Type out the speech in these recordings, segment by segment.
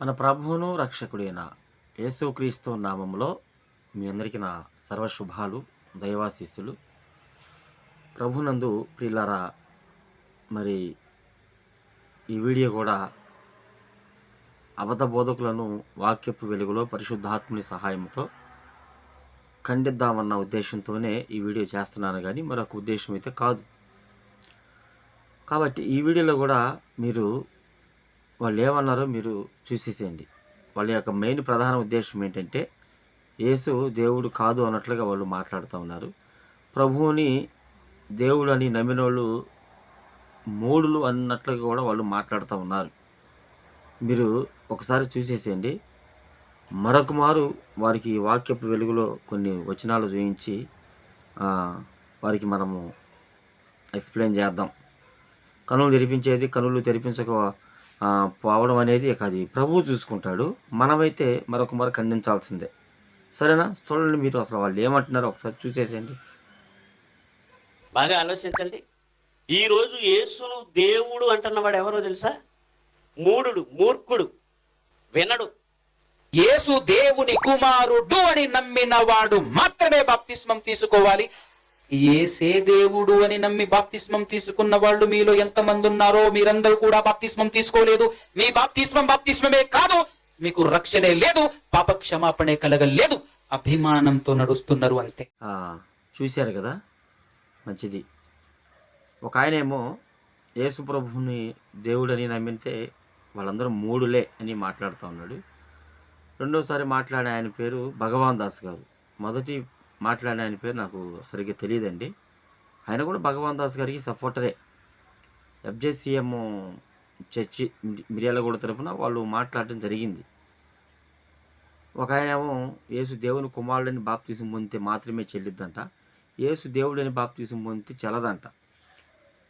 మన ప్రభువును రక్షకుడైన యేసుక్రీస్తు నామంలో మీ అందరికీ నా సర్వశుభాలు దైవాశీస్సులు. ప్రభునందు ప్రియులారా మరి ఈ వీడియో కూడా అబద్ధ బోధకులను వాక్యపు వెలుగులో పరిశుద్ధాత్ముని సహాయంతో ఖండిద్దామన్న ఉద్దేశంతోనే ఈ వీడియో చేస్తున్నాను కానీ మరొక ఉద్దేశం అయితే కాదు. కాబట్టి ఈ వీడియోలో కూడా మీరు వాళ్ళు ఏమన్నారో మీరు చూసేసేయండి. వాళ్ళ యొక్క మెయిన్ ప్రధాన ఉద్దేశం ఏంటంటే యేసు దేవుడు కాదు అన్నట్లుగా వాళ్ళు మాట్లాడుతూ ఉన్నారు. ప్రభువుని దేవుడు అని నమ్మిన వాళ్ళు మూడులు అన్నట్లుగా కూడా వాళ్ళు మాట్లాడుతూ ఉన్నారు. మీరు ఒకసారి చూసేసేయండి. మరొక మారు వారికి వాక్యపు వెలుగులో కొన్ని వచనాలు చూపించి వారికి మనము ఎక్స్ప్లెయిన్ చేద్దాం. కనులు తెరిపించేది కనులు తెరిపించక పోవడం అనేది ఇక అది ప్రభువు చూసుకుంటాడు. మనమైతే మరొక మరొక ఖండించాల్సిందే. సరేనా? చూడండి మీరు అసలు వాళ్ళు ఏమంటున్నారో ఒకసారి చూసేసేయండి. బాగా ఆలోచించండి. ఈ రోజు యేసును దేవుడు అంటున్నవాడు ఎవరో తెలుసా? మూడుడు మూర్ఖుడు వినడు. యేసు దేవుని కుమారుడు అని నమ్మిన వాడు మాత్రమే బాప్తిస్మం తీసుకోవాలి. ఏసే దేవుడు అని నమ్మి బాప్తిస్మం తీసుకున్న వాళ్ళు మీలో ఎంతమంది ఉన్నారో మీరందరూ కూడా బాప్తిస్మం తీసుకోలేదు. మీ బాప్తిస్మం బాప్తిస్మమే కాదు మీకు రక్షణే లేదు పాప క్షమాపణే కలగలేదు. అభిమానంతో నడుస్తున్నారు అంతే. చూశారు కదా? మంచిది. ఒక ఆయనేమో యేసు ప్రభుని దేవుడని నమ్మితే వాళ్ళందరూ మూడులే అని మాట్లాడుతూ ఉన్నాడు. రెండోసారి మాట్లాడే ఆయన పేరు భగవాన్ దాస్ గారు. మొదటి మాట్లాడే ఆయన పేరు నాకు సరిగ్గా తెలియదండి. ఆయన కూడా భగవాన్ దాస్ గారికి సపోర్టరే ఎఫ్జేసీఎం చర్చి మిర్యాలగూడ తరపున వాళ్ళు మాట్లాడటం జరిగింది. ఒక ఆయన ఏమో యేసు దేవుని కుమారుడని బాప్తీసం పొందితే మాత్రమే చెల్లిద్దంట. యేసు దేవుడని బాప్తీసం పొందితే చెల్లదంట.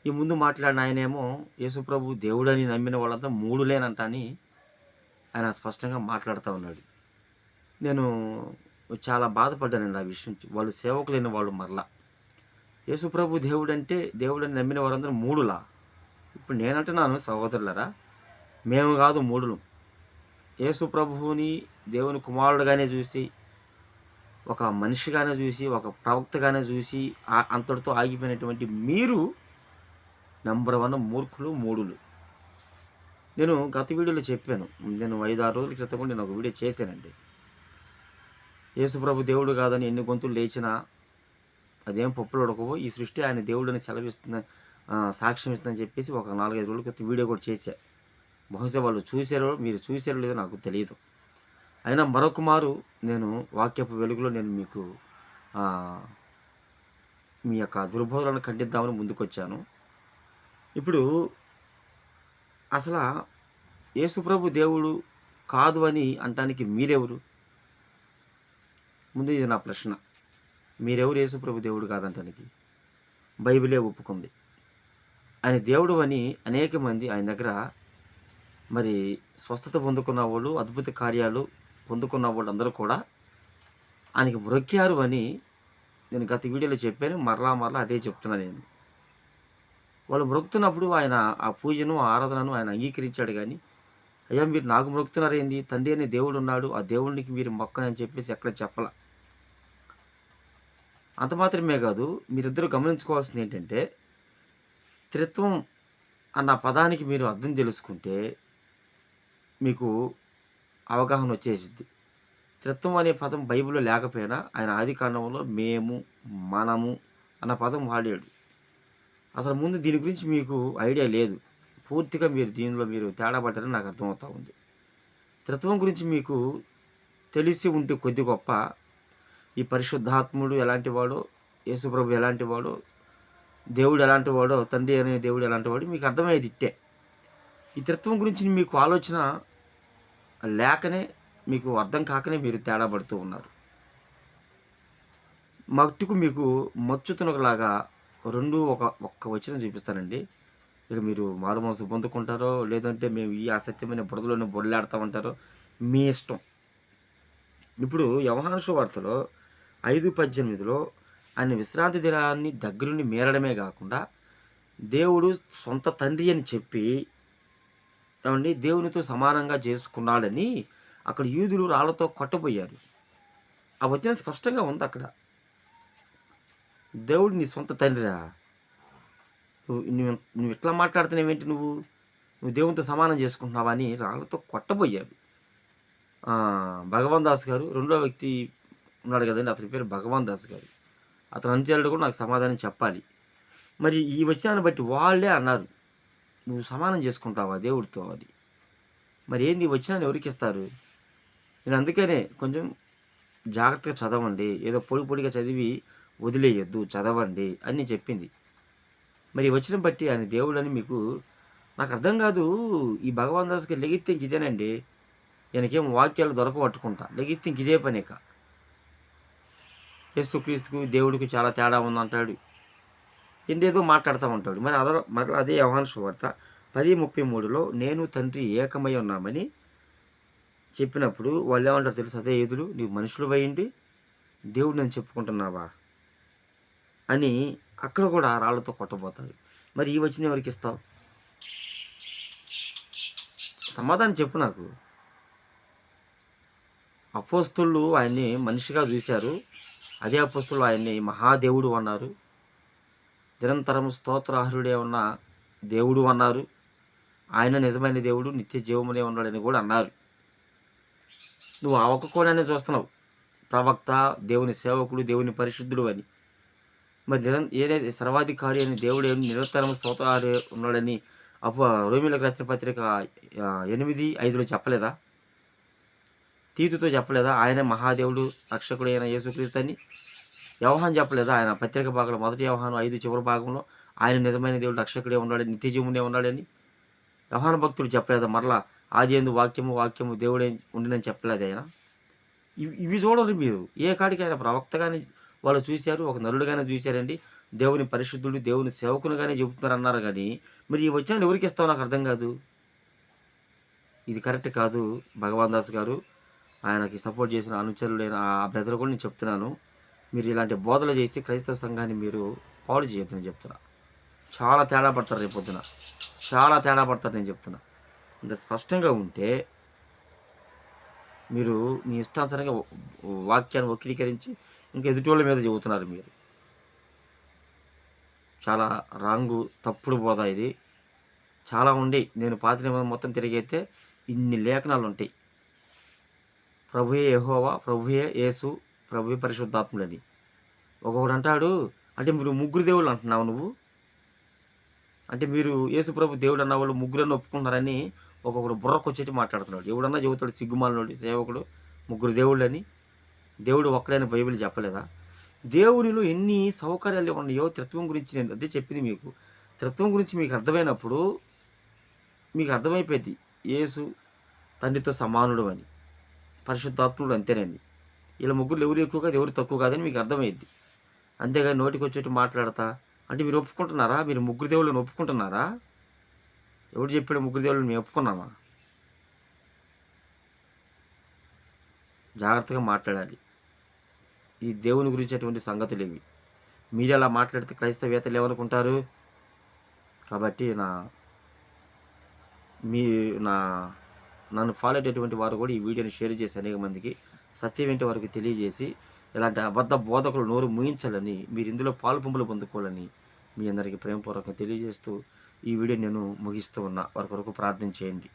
ఈ ముందు మాట్లాడిన ఆయనేమో యేసు ప్రభు దేవుడని నమ్మిన వాళ్ళంతా మూడులేనంట అని ఆయన స్పష్టంగా మాట్లాడుతూ ఉన్నాడు. నేను చాలా బాధపడ్డానండి ఆ విషయం వాళ్ళు సేవకులైన వాళ్ళు మరలా. యేసుప్రభు దేవుడు దేవుడంటే దేవుడని నమ్మిన వారందరూ మూడులా. ఇప్పుడు నేనంటున్నాను సహోదరులరా? మేము కాదు మూడులు. యేసు ప్రభువుని దేవుని కుమారుడుగానే చూసి ఒక మనిషిగానే చూసి ఒక ప్రవక్తగానే చూసి అంతటితో ఆగిపోయినటువంటి మీరు నంబర్ వన్ మూర్ఖులు మూడులు. నేను గత వీడియోలో చెప్పాను. నేను ఐదు ఆరు రోజుల క్రితం కూడా నేను ఒక వీడియో చేశానండి. యేసుప్రభు దేవుడు కాదని ఎన్ని గొంతులు లేచినా అదేం పప్పులు ఈ సృష్టి ఆయన దేవుడిని సెలవిస్తున్న సాక్ష్యం ఇస్తుందని చెప్పేసి ఒక నాలుగైదు రోజుల క్రితం వీడియో కూడా చేశా. బహుశా వాళ్ళు చూశారో మీరు చూశారో లేదో నాకు తెలియదు. అయినా మరొక మారు నేను వాక్యపు వెలుగులో నేను మీకు మీ యొక్క దుర్బోధనను ఖండిద్దామని ముందుకొచ్చాను. ఇప్పుడు అసలు యేసుప్రభు దేవుడు కాదు అని అంటానికి మీరెవరు? ముందు ఇది నా ప్రశ్న. మీరెవరు యేసుప్రభు దేవుడు కాదంటానికి? బైబిలే ఒప్పుకుంది. ఆయన దేవుడు అని అనేక మంది ఆయన దగ్గర మరి స్వస్థత పొందుకున్న వాళ్ళు అద్భుత కార్యాలు పొందుకున్న వాళ్ళు అందరూ కూడా ఆయనకి మొక్కారు అని నేను గత వీడియోలో చెప్పాను. మరలా మరలా అదే చెప్తున్నాను నేను. వాళ్ళు మొక్కుతున్నప్పుడు ఆయన ఆ పూజను ఆ ఆరాధనను ఆయన అంగీకరించాడు కానీ అయ్యా మీరు నాకు మొక్కుతున్నారేంది తండ్రి అనే దేవుడు ఉన్నాడు. ఆ దేవుడికి మీరు మొక్కని చెప్పేసి ఎక్కడ చెప్పాల. అంత మాత్రమే కాదు మీరిద్దరూ గమనించుకోవాల్సింది ఏంటంటే త్రిత్వం అన్న పదానికి మీరు అర్థం తెలుసుకుంటే మీకు అవగాహన వచ్చేసిద్ది. త్రిత్వం అనే పదం బైబిల్లో లేకపోయినా ఆయన ఆది కాండంలో మేము మనము అన్న పదం వాడాడు. అసలు ముందు దీని గురించి మీకు ఐడియా లేదు. పూర్తిగా మీరు దీనిలో మీరు తేడా పడ్డారని నాకు అర్థమవుతూ ఉంది. త్రిత్వం గురించి మీకు తెలిసి ఉంటే కొద్ది గొప్ప ఈ పరిశుద్ధాత్ముడు ఎలాంటి వాడో యేసుప్రభు ఎలాంటి వాడో దేవుడు ఎలాంటి వాడో తండ్రి అనే దేవుడు ఎలాంటి వాడు మీకు అర్థమయ్యేది ఇట్టే. ఈ త్రిత్వం గురించి మీకు ఆలోచన లేకనే మీకు అర్థం కాకనే మీరు తేడా పడుతూ ఉన్నారు. మట్టుకు మీకు మచ్చుతునకలాగా రెండు ఒక ఒక్క వచ్చిన చూపిస్తానండి. ఇక మీరు మారు మనసు పొందుకుంటారో లేదంటే మేము ఈ అసత్యమైన బురదలోనే బొడలాడతామంటారో మీ ఇష్టం. ఇప్పుడు యవహాను వార్తలో ఐదు పద్దెనిమిదిలో ఆయన విశ్రాంతి దినాన్ని దగ్గరుండి మేరడమే కాకుండా దేవుడు సొంత తండ్రి అని చెప్పి ఏమండి దేవునితో సమానంగా చేసుకున్నాడని అక్కడ యూదులు రాళ్ళతో కొట్టబోయారు. ఆ వచనం స్పష్టంగా ఉంది అక్కడ. దేవుడు నీ సొంత తండ్రిరా. నువ్వు నువ్వు నువ్వు ఇట్లా మాట్లాడుతున్నావేంటి నువ్వు? నువ్వు దేవునితో సమానం చేసుకుంటున్నావా అని రాళ్ళతో కొట్టబోయారు. భగవన్ భగవాన్ దాస్ గారు రెండో వ్యక్తి ఉన్నాడు కదండి. అతని పేరు భగవాన్ దాస్ గారు. అతను అంత్యాలు కూడా నాకు సమాధానం చెప్పాలి. మరి ఈ వచనాన్ని బట్టి వాళ్ళే అన్నారు. నువ్వు సమానం చేసుకుంటావా దేవుడితో అది మరి ఏంది ఈ వచనాన్ని ఎవరికి ఇస్తారు? నేను అందుకనే కొంచెం జాగ్రత్తగా చదవండి. ఏదో పొడి పొడిగా చదివి వదిలేయొద్దు చదవండి అని చెప్పింది. మరి వచ్చిన బట్టి ఆయన దేవుడని మీకు నాకు అర్థం కాదు. ఈ భగవాన్ దాస్కి లెగిస్తే ఇంక ఇదేనండి. ఈయనకేం వాక్యాలు దొరకబట్టుకుంటా లెగిస్తే ఇంక ఇదే పనిక యేసుక్రీస్తుకు దేవుడికి చాలా తేడా ఉందంటాడు. ఎందేదో మాట్లాడుతూ ఉంటాడు. మరి అదో మరి అదే యవహాన్ సువార్త పది ముప్పై మూడులో నేను తండ్రి ఏకమై ఉన్నామని చెప్పినప్పుడు వాళ్ళు ఏమంటారు తెలుసు? అదే ఎదురు నీవు మనుషులు పోయిండి దేవుడు నేను చెప్పుకుంటున్నావా? అని అక్కడ కూడా రాళ్ళతో కొట్టబోతాడు. మరి ఈ వచ్చిన ఎవరికి ఇస్తావు? సమాధానం చెప్పు నాకు. అపోస్తులు ఆయన్ని మనిషిగా చూశారు. అదే అపోస్తులు ఆయన్ని మహాదేవుడు అన్నారు. నిరంతరం స్తోత్రాహరుడే ఉన్న దేవుడు అన్నారు. ఆయన నిజమైన దేవుడు నిత్య జీవమునే ఉన్నాడని కూడా అన్నారు. నువ్వు ఆ ఒక్క కోణాన్ని చూస్తున్నావు. ప్రవక్త దేవుని సేవకుడు దేవుని పరిశుద్ధుడు అని. మరి నిరం ఏదైతే సర్వాధికారి అని దేవుడు నిరంతరం స్తోత్రాలు ఉన్నాడని అప్పు రోమిలకు రాసిన పత్రిక ఎనిమిది ఐదులో చెప్పలేదా? తీతుతో చెప్పలేదా? ఆయన మహాదేవుడు రక్షకుడు అయిన యేసుక్రీస్తుని. అని చెప్పలేదా ఆయన? పత్రిక భాగంలో మొదటి వ్యవహారం ఐదు చివరి భాగంలో ఆయన నిజమైన దేవుడు రక్షకుడే ఉన్నాడని నిత్యజీవుడే ఉన్నాడని. వ్యవహాన భక్తుడు చెప్పలేదా? మరలా ఆది ఎందు వాక్యము వాక్యము దేవుడే ఉండినని చెప్పలేదు ఆయన? ఇవి ఇవి చూడండి మీరు. ఏ కాడికి ఆయన ప్రవక్తగానే వాళ్ళు చూశారు ఒక నరుడుగానే చూశారండి. దేవుని పరిశుద్ధుడు దేవుని సేవకునిగానే చెబుతున్నారు అన్నారు కానీ మరి ఈ వచ్చిన ఎవరికి ఇస్తావు? నాకు అర్థం కాదు. ఇది కరెక్ట్ కాదు భగవాన్ దాస్ గారు. ఆయనకి సపోర్ట్ చేసిన అనుచరులైన ఆ బ్రదర్ కూడా నేను చెప్తున్నాను మీరు ఇలాంటి బోధలు చేసి క్రైస్తవ సంఘాన్ని మీరు పాడు చేయొద్దని చెప్తున్నా. చాలా తేడా పడతారు రేపు పొద్దున. చాలా తేడా పడతారు నేను చెప్తున్నా. ఇంత స్పష్టంగా ఉంటే మీరు మీ ఇష్టానుసారంగా వాక్యాన్ని వక్రీకరించి ఇంకా ఎదుటోళ్ళ మీద చెబుతున్నారు మీరు. చాలా రాంగు తప్పుడు బోధ ఇది. చాలా ఉండి నేను పాత నిబంధన మొత్తం తిరిగైతే ఇన్ని లేఖనాలు ఉంటాయి. ప్రభుయే యహోవా ప్రభుయే యేసు ప్రభుయే పరిశుద్ధాత్ముడని. ఒకడు అంటాడు అంటే మీరు ముగ్గురు దేవుళ్ళు అంటున్నావు నువ్వు? అంటే మీరు యేసు ప్రభు దేవుడు అన్న వాళ్ళు ముగ్గురని ఒప్పుకుంటారని ఒక్కొక్కడు బుర్రకు వచ్చేటి మాట్లాడుతున్నాడు. ఎవడన్నా చెబుతాడు సిగ్గుమాలనుడు సేవకుడు ముగ్గురు దేవుళ్ళని. దేవుడు ఒక్కడైన బైబిల్ చెప్పలేదా? దేవునిలో ఎన్ని సౌకర్యాలు ఉన్నాయో త్రిత్వం గురించి నేను అదే చెప్పింది మీకు. త్రిత్వం గురించి మీకు అర్థమైనప్పుడు మీకు అర్థమైపోయింది. యేసు తండ్రితో సమానుడు అని. పరిశుద్ధాత్ముడు అంతేనండి. ఇలా ముగ్గురు ఎవరు ఎక్కువ కాదు ఎవరు తక్కువ కాదని మీకు అర్థమైంది. అంతేగాని నోటికి వచ్చేట్టు మాట్లాడతా? అంటే మీరు ఒప్పుకుంటున్నారా? మీరు ముగ్గురు దేవుళ్ళని ఒప్పుకుంటున్నారా? ఎవరు చెప్పాడు ముగ్గురు దేవుళ్ళని మేము ఒప్పుకున్నామా? జాగ్రత్తగా మాట్లాడాలి. ఈ దేవుని గురించి అటువంటి సంగతులు ఇవి మీరు అలా మాట్లాడితే క్రైస్తవేతలు ఏమనుకుంటారు? కాబట్టి నా మీ నా నన్ను ఫాలో అయ్యేటువంటి వారు కూడా ఈ వీడియోని షేర్ చేసి అనేక మందికి సత్యం ఏంటి వారికి తెలియజేసి ఇలాంటి అబద్ధ బోధకులు నోరు ముయించాలని మీరు ఇందులో పాలు పంపులు పొందుకోవాలని మీ అందరికీ ప్రేమపూర్వకంగా తెలియజేస్తూ ఈ వీడియో నేను ముగిస్తూ ఉన్నా. వారి కొరకు ప్రార్థన చేయండి.